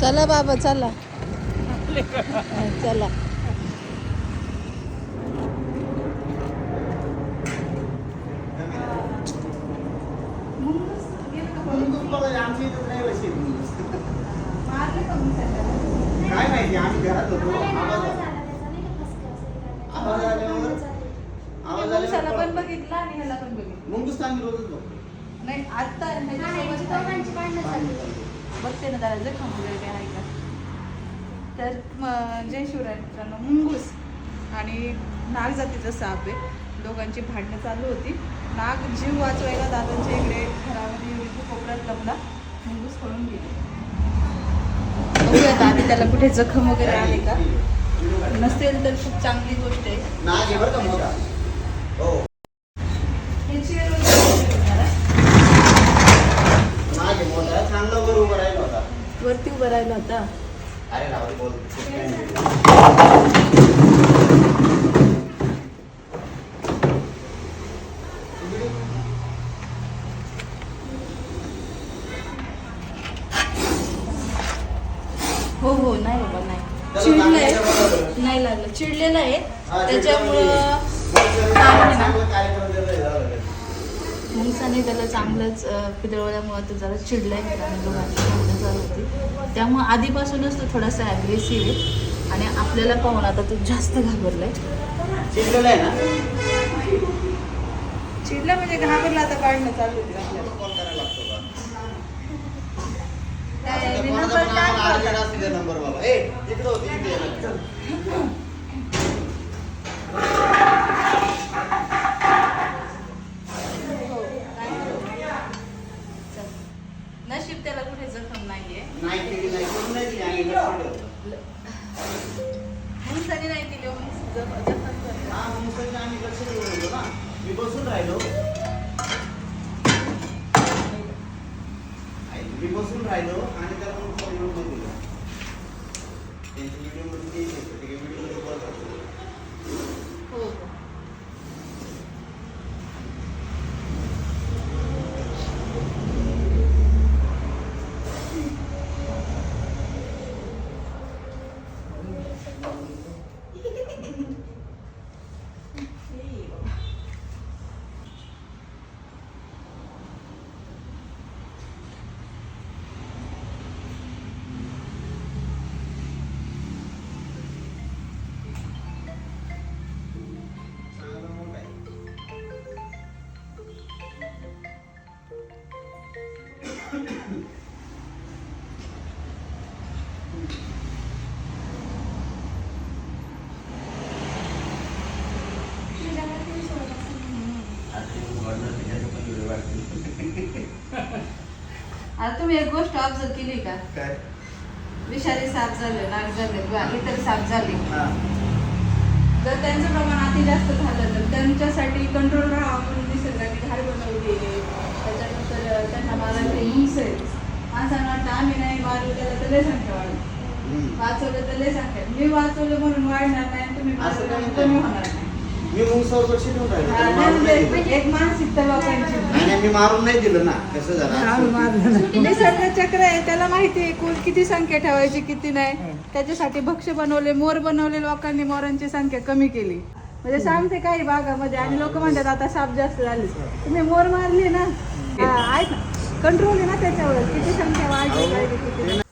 चला बाबा चला. हा, चला. काय माहिती आम्ही घरात होतो. आवाज आवाज आल्यावर? आवाज मुंगसाला आल्यावर पण बघितला आणि ह्याला पण बघितलं. मुंगूस तर आम्ही रोजच बघतो. नाही आता. बघते ना त्याला जखम वगैरे काय आहे का? तर जय शिवराय मित्रांनो मुंगूस आणि नाग जातीचा साप आहे. दोघांची भांडणं चालू होती. नाग जीव वाचवायला दादांच्या इकडे घरामध्ये इथे कोपऱ्यात लपला मुंगूस करून गेली. बघूयात त्याला कुठे जखम वगैरे आहे का? नसेल तर खूप चांगली गोष्ट आहे नाग आहे बरं का मोठा हो याची वेळ वगैरे होणार आहे. नाग आहे मोठा चांगला वर उभा राहिला होता वरती उभं राहिला होता अरे राहुल बोल हो हो नाही बाबा नाही त्याला चिडलंय लागलं का? नाही लागलं चिडलेलं आहे हा, त्याच्यामुळं झालं. मुंगसाने त्याला चांगलंच अं, पितळवल्यामुळं तो जरा चिडलाय मित्रांनो दोघांची भांडणं चालू होती. त्यामुळं आधीपासूनच तो थोडासा ॲग्रेसिव्ह आहे. आणि आपल्याला पाहून आता तो जास्त घाबरलाय. चिडलेलं आहे ना? चिडला म्हणजे घाबरला आता काढणं चालू होती आपल्याला कॉल करायला लागतो का? काय, आता मी कोणाचा नंबर पण आम्हाला टाकला. अर्जंट असते ते नंबर बाबा ए इकडं होती इथे ये ना. हो, काय करू? चल. नशीब त्याला कुठे जखम नाहीये नाही केली नाही करून नाही दिली आम्ही लक्ष ठेवतो. मुंगसाने नाही दिली मुंगस जखम जखम करते. हा, मग मुलांचं आम्ही लक्ष होतो ना. मी बसून राहिलो मी बसून राहिलो आणि त्याला आता तुम्ही एक गोष्ट ऑब्झर्व केली का? काय? विषारी साप झाले नाग झाले इतर साप झाले. जर त्यांचं प्रमाण अति जास्त झालं तर त्यांच्यासाठी कंट्रोल राहावा म्हणून निसर्गाने घार बनवली त्याच्यानंतर त्यांना आहे माणसांना वाटतं आम्ही नाही मारू त्याला तर लय संख्या वाढली. हम्म. वाचवलं तर लय संख्या. मी वाचवलं म्हणून वाढणार नाही तुम्ही. कमी होणार नाही. मी राहिलो. म्हणजे एक मानसिकता लोकांची नाही नाही, मी मारून नाही दिलं ना. कसं झालं? निसर्ग चक्र आहे त्याला माहिती आहे कोण किती संख्या ठेवायची किती नाही. त्याच्यासाठी भक्ष बनवले मोर बनवले लोकांनी मोरांची संख्या कमी केली. म्हणजे सांगते काही भागामध्ये आणि लोक म्हणतात आता साप जास्त झाले. तुम्ही मोर मारली ना. हा, आहे ना. कंट्रोल आहे ना त्याच्यावर. किती संख्या वाढली पाहिजे किती.